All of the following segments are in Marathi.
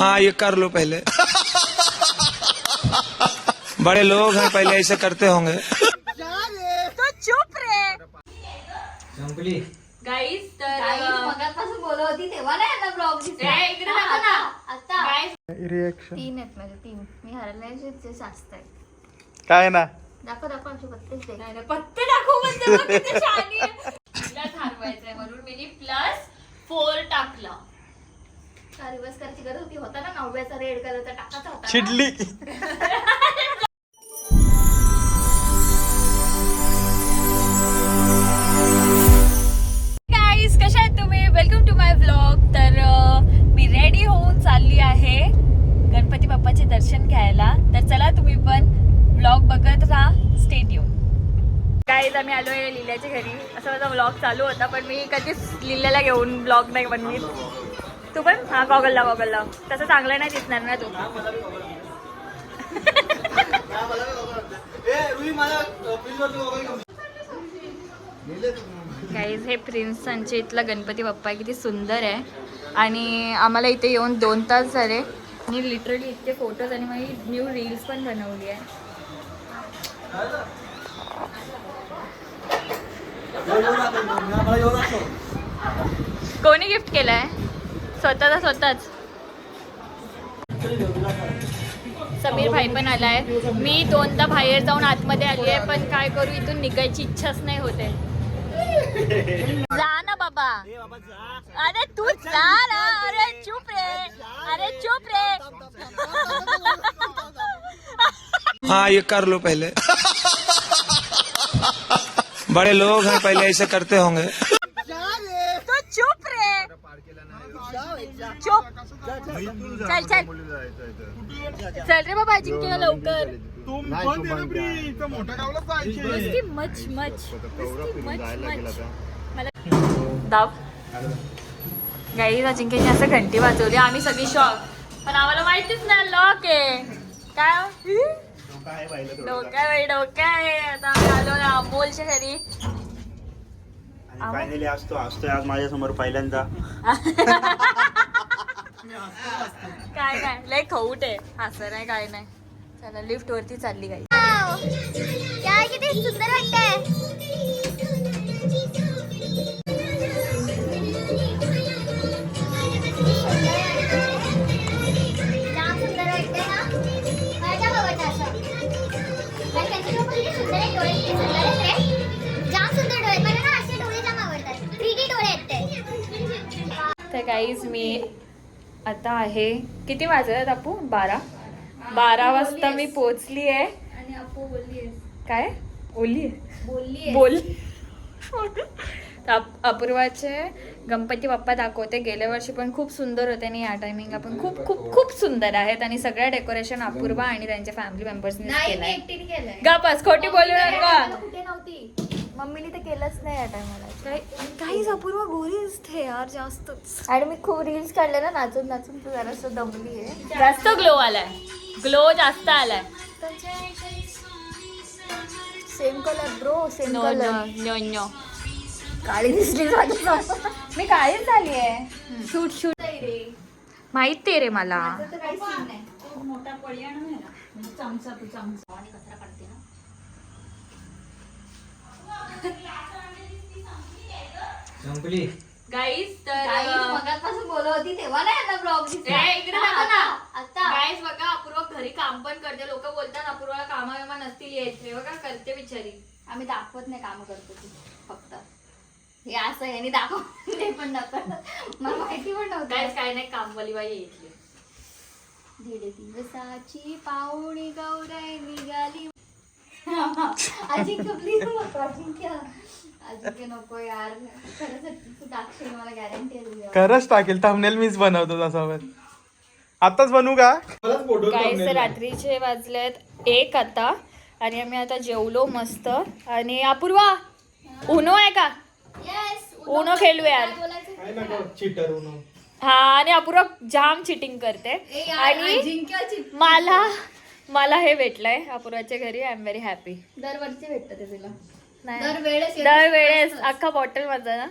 हाँ ये कर लो पहले। बड़े लोग हैं पहले ऐसे करते होंगे। तो चुप रे। गाईज तर काही मगापासून बोलत होती तेव्हा नाही आता ब्लॉग ए, इकडे दाखव ना. आता. Guys, तीन आहेत माझे तीन. मी काय ना? दाखव दाखव असे बत्तीस दे नाही, पत्ते दाखवू म्हणते बघ किती शहाणी आहे. तिला थांबवायचंय म्हणून मी प्लस फोर टाकला. का रिवर्स करायची गरज होती. होता ना नवव्याचा रेड कलरचा टाकाचा होता ना? चिडली. गाईज कशा आहेत तुम्ही? वेलकम टू माय व्लॉग तर अं, मी रेडी होऊन चालली आहे गणपती बाप्पाचे दर्शन घ्यायला. तर चला तुम्ही पण व्लॉग बघत राहा. स्टेट येऊन गाईज आम्ही आलो आहे लिल्याच्या घरी. असा माझा व्लॉग चालू होता पण मी कधीच लिल्याला घेऊन व्लॉग नाही बनवीत. तू पण? हा गॉगल लाव गॉगल लाव. तसं चांगलं नाही दिसणार ना तू. गाईज हे प्रिन्स यांच्या इथला गणपती बाप्पा आहे किती सुंदर आहे. आणि आम्हाला इथे येऊन दोन तास झाले. मी लिटरली इतके फोटोज आणि माझी न्यू रील्स पण बनवली आहे. कोणी गिफ्ट केलंय? स्वतःचा स्वतःच. समीर भाई पण आलाय. मी दोनदा बाहेर जाऊन आतमध्ये आली आहे पण काय करू इथून निघायची इच्छाच नाही होते जा ना बाबा. अरे तू जा ना. अरे चुप रे. अरे चुप रे. हाँ ये कर लो पहले. बड़े लोग हैं पहले ऐसे करते होंगे तू चुप रे चुप चल चल. चल रे बाबा अजिंक्य लवकर. नुसती मच मच. नुसती मच मच. मला दाब. गाई अजिंक्यने असं घंटी वाजवली. आम्ही सगळी शॉक पण आम्हाला माहितीच नाही लॉक आहे. काय डोक्या बाई डोक्या आहे. आता आम्ही आलो ना अमोलच्या घरी. फायनली असतो असतोय आज माझ्यासमोर पहिल्यांदा. काय काय? लय खऊट आहे. असं नाही काय नाही. चला लिफ्ट वरती चालली गाई. काय किती सुंदर वाटतंय. जाम सुंदर वाटतंय ना माझ्या बाबाचं असं. आणि त्यांचे डोळे किती सुंदर आहेत, डोळे किती सुंदर आहेत रे. जाम सुंदर डोळे आहेत. मला ना असे डोळे जाम आवडतात. 3D डोळे आहेत ते. तर गाईज मी आता आहे किती वाजले आपू? बारा? बारा वाजता मी पोचली आहे. आणि अपू बोलली काय? आहे बोलली बोल. अप- अपूर्वाचे गणपती बाप्पा दाखवते. गेल्या वर्षी पण खूप सुंदर होते आणि या टायमिंगला पण खूप खूप खूप सुंदर आहेत आणि सगळं डेकोरेशन अपूर्वा आणि त्यांच्या फॅमिली मेंबर्सनी केलंय. गपस खोटी बोलू नका. मम्मीने तर केलंच नाही या टायमाला काहीच अपूर्व गोरी असते यार जास्तच. आणि मी खूप रील्स काढले ना नाचून नाचून तू जरासं दमली आहे. जास्त ग्लो आलाय. ग्लो जास्त आलाय. Same colour bro same no colour no no काळी दिसली मी काहीच झाली आहे. शूट शूट माहिती रे मला. काही सीन नाही. गाईज काही तर मगापासून बोलत होती तेव्हा नाही आता ब्लॉग ए, इकडे दाखव ना. आता गाईज बघा अपूर्वा घरी काम पण करते. लोक बोलतात अपूर्वाला कामा विमा नसतील येत. रे बघा करते बिचारी. आम्ही दाखवत नाही काम करतो ती फक्त. हे असं यांनी दाखव ते पण दाखवत मला माहिती पण नव्हतं. गाईज काय नाही कामवाली बाई येतली. दीड दिवसाची पाहुणी गौराई निघाली. अजिंक्य प्लीज अजिंक्य खरंच टाकेल. थांबनेल मीच बनवतो तसावर. आताच बनवू का? रात्रीचे वाजलेत एक आता. आणि आम्ही आता जेवलो मस्त. आणि अपूर्वा उनो आहे का? येस उनो खेळू यार. चिटर हा आणि अपूर्वा जाम चिटिंग करते. आणि मला मला हे भेटलंय. अपूर्वाच्या घरी आय एम व्हेरी हॅपी दरवर्षी भेटतं ते तुला. दरवेळेस अख्खा बॉटल माझा ना.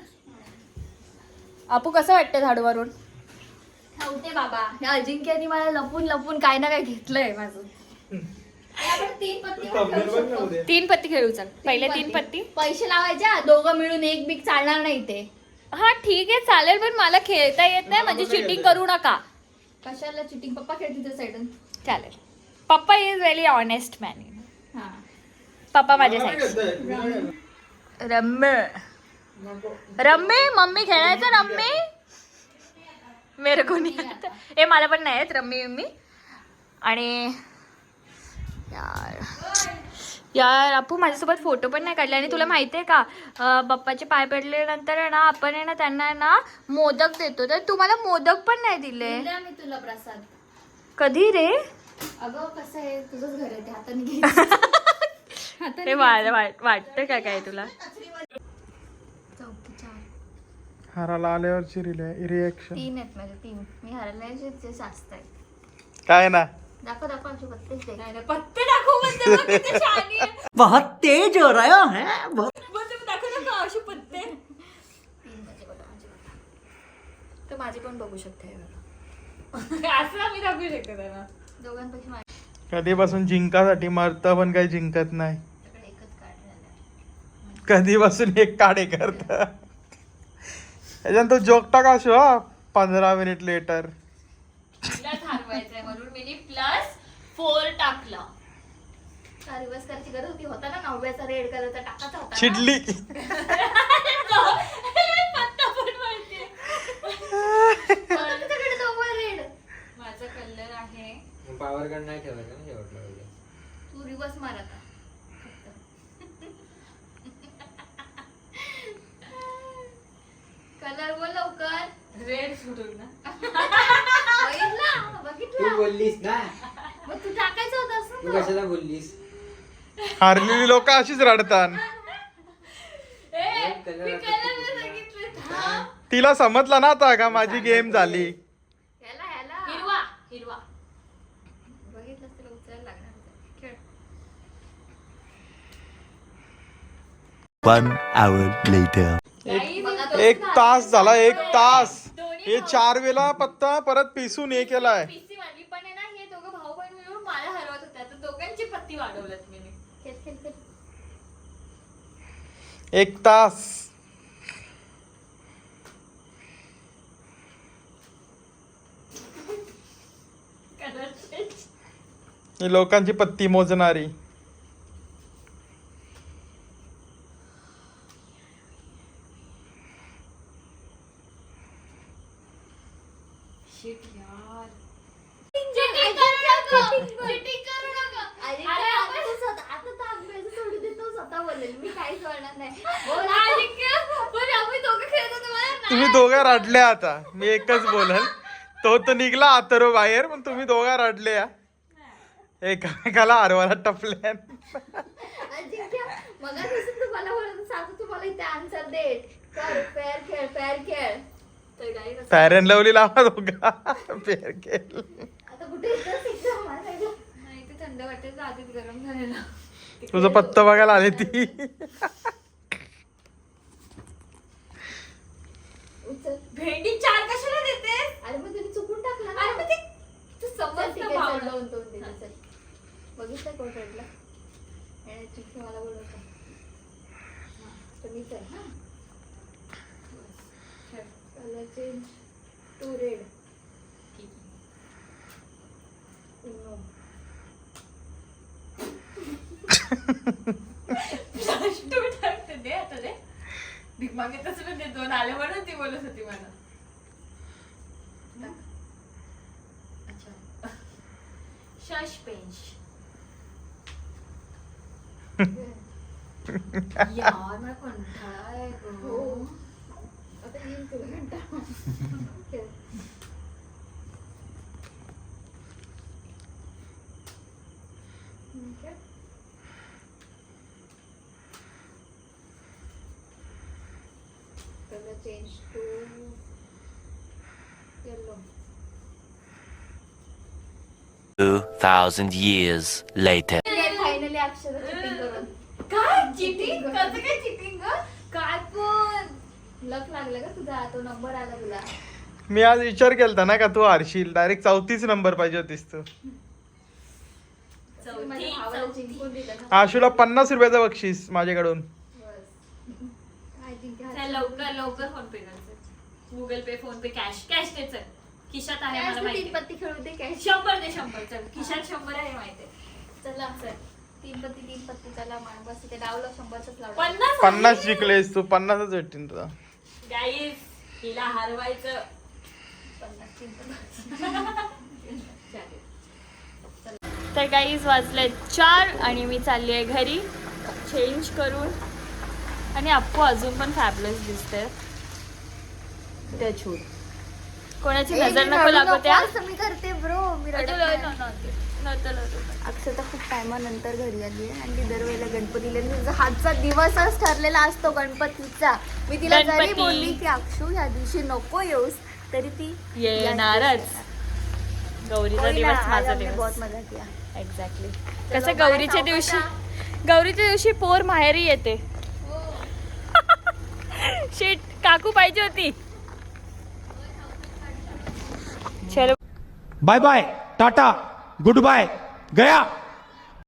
आपू कसं वाटतं झाडूवरून? ठेवते बाबा. या अजिंक्याने मला लपून लपून काय ना काय घेतलंय माझं. आपण तीन पत्ती पण खेळू शकतो. तीन पत्ती खेळू चल. पहिले तीन पत्ती. पैसे लावायचे हा, दोघं मिळून एक बीक चालणार नाही ते हा ठीक आहे चालेल पण मला खेळता येत नाही म्हणजे चिटिंग करू नका. कशाला चिटिंग पप्पा खेळतील त्या साईडून चालेल. पप्पा इज व्हेरी ऑनेस्ट मॅन हा. पप्पा माझ्या साईड रम्मे. रम्मे मम्मी खेळायचं रम्मे? मेरे को नाही आता. ए मला पण नाही आहेत रम्मी मम्मी आणि यार. यार आपू माझ्यासोबत फोटो पण नाही काढले. आणि तुला माहिती आहे का बाप्पाचे पाय पडल्यानंतर आहे ना आपण आहे ना त्यांना ना मोदक देतो. तर तुम्हाला मोदक पण नाही दिले. दिला मी तुला प्रसाद. कधी रे? अगं कसं आहे तुझंच घर आहे ते हाताने ते वाट- वाटतं का काय तुला? हाराला आल्यावरची रिएक्शन तीन आहेत माझे तीन. मी हरल्याचे आहेत. काय ना? दाखव दाखव आमचे पत्तेच दे नाही, नाही, पत्ते दाखव म्हणते बघ किती शहाणी आहे. बहुत तेज हो रहा है बहुत बघ तुम्ही दाखव अशी पत्ते. तीन माझे बघा माझे बघा. तर माझी पण बघू शकते हे बघा. असं आम्ही दाखवू शकतो त्यांना. कधीपासून जिंकासाठी मरतं पण काही जिंकत नाही. काढलेला कधीपासून एक काढे करत? त्याच्यानंतर जोक टाका शो हा. पंधरा मिनिट लेटर तिला थांबवायचंय म्हणून मी प्लस फोर टाकला. रिवर्स करायची गरज होती? होता ना नवव्याचा रेड कलरचा टाकाचा होता ना? चिडली पत्ता पण माहितीये बरं, तुझ्याकडे नववा रेड माझा कलर आहे पॉवर गन नाही ठेवायचं ना शेवटला वगैरे. तू रिवर्स मार आता कलर बोल लवकर रेड सोडून ना बघितला तू बघितला बोललीस ना मग तू टाकायचं होतं असं तू कशाला बोललीस? हारलेली लोक अशीच रडतात. तिला समजलं ना आता का माझी गेम झाली. ह्याला ह्याला. हिरवा हिरवा. बघितलं तुला उचलायला लागणार होतं. खेळ. One hour later. काही बघा नाही. तो एक तास झाला एक तास. हे चार वेळा पत्ता परत पिसून हे केलाय पीसी माझी पण आहे ना हे दोघं भाऊ बहीण मिळून मला हरवत होत्या तर दोघांची पत्ती वाढवल्यात मी खेळ खेळ खेळ एक तास. ही लोकांची पत्ती मोजणारी शिट यार Cheating करू नका. Cheating करू नका. अरे आता तू स्वतः- आता तर अभ्यास सोडून दे, तू स्वतः बोलेल. मी काहीच बोलणार नाही. बोल आता. पण आम्ही दोघं खेळत होतो मला नाही. तुम्ही दोघा रडल्या आता मी एकच बोलल तो तर निघला आतरो बाहेर पण तुम्ही दोघा रडल्या एकामेकाला हरवायला टपल्या अजिंक्य, मगापासून तू मला बोलत होता, आता तू मला इथे आन्सर दे कर फेअर खेळ फेअर खेळ तर काही नसतं. पॅरेंट लावली लावा दोघा फेर केल आता कुठे इथं. नाही थंड वाटेल आधीच गरम झालेला तुझं पत्ता बघायला आली ती. भेंडी चार कशाला देते अरे मग तुम्ही चुकून टाकला ना. अरे मग ते तू चल, समज ठीक ना आहे, चल, भावना. दोन दोन दे, चल. बघितलं कोण रडला आणि चिठ्ठी मला बोलवता हा, तर मी चल colour change to red Uno तू टाकते दे आता दे भीक मागितच पण ते दोन आले म्हणून ती बोलत होती मला अच्छा शश पेंच यार मला कंटाळा आहे हो गं. आता येईल तुला कंटाळा. खेळ. हम्म, खेळ. Color change to yellow. 2,000 years later. Finally Akshar cheating करून काय? चिटिंग कसं काय चिटिंग काय पण. लक लागलं का तुझा? तो नंबर आला तुला. मी आज विचार केलता ना का तू हारशील? डायरेक्ट चौथीच नंबर पाहिजे होतीस तू. आशूला पन्नास रुपयाचं बक्षीस माझ्याकडून. चल लवकर लवकर फोन पे कर Google Pay PhonePe cash cash दे चल खिशात आहे मला माहिती. तीन पत्ती खेळू दे कॅश शंभर दे शंभर. चल खिशात शंभर आहे माहिती. चला सर. तीन पत्ती तीन पत्ती चला मान बस. ते डावलं शंभरच लावलं. पन्नास पन्नास जिंकलेस तू पन्नासच भेटतील तुला. गाईस हिला हरवायचं. पन्नास तीन तर गाईज वाजले चार आणि मी चालली आहे घरी. चेंज करून. आणि अप्पू अजून पण फॅबलेस दिसते त्या छूट कोणाची नजर नको लागू त्या. मी करते ब्रो मी रडत नाही. अक्षता खूप टायमानंतर घरी आली आहे आणि ती दरवेळेला गणपतीला तिचा हातचा दिवसच ठरलेला असतो गणपतीचा. मी तिला जरी गणपती. बोलली की अक्षू ह्या दिवशी नको येऊस तरी ती येणारच. गौरीचा होईल ना, दिवस आज माझा हमने दिवस. बहुत मजा किया एक्झॅक्टली कसं गौरीच्या दिवशी गौरीच्या दिवशी पोर माहेरी येते. शीट काकू पाहिजे होती. चलो. Bye bye tata good bye गया.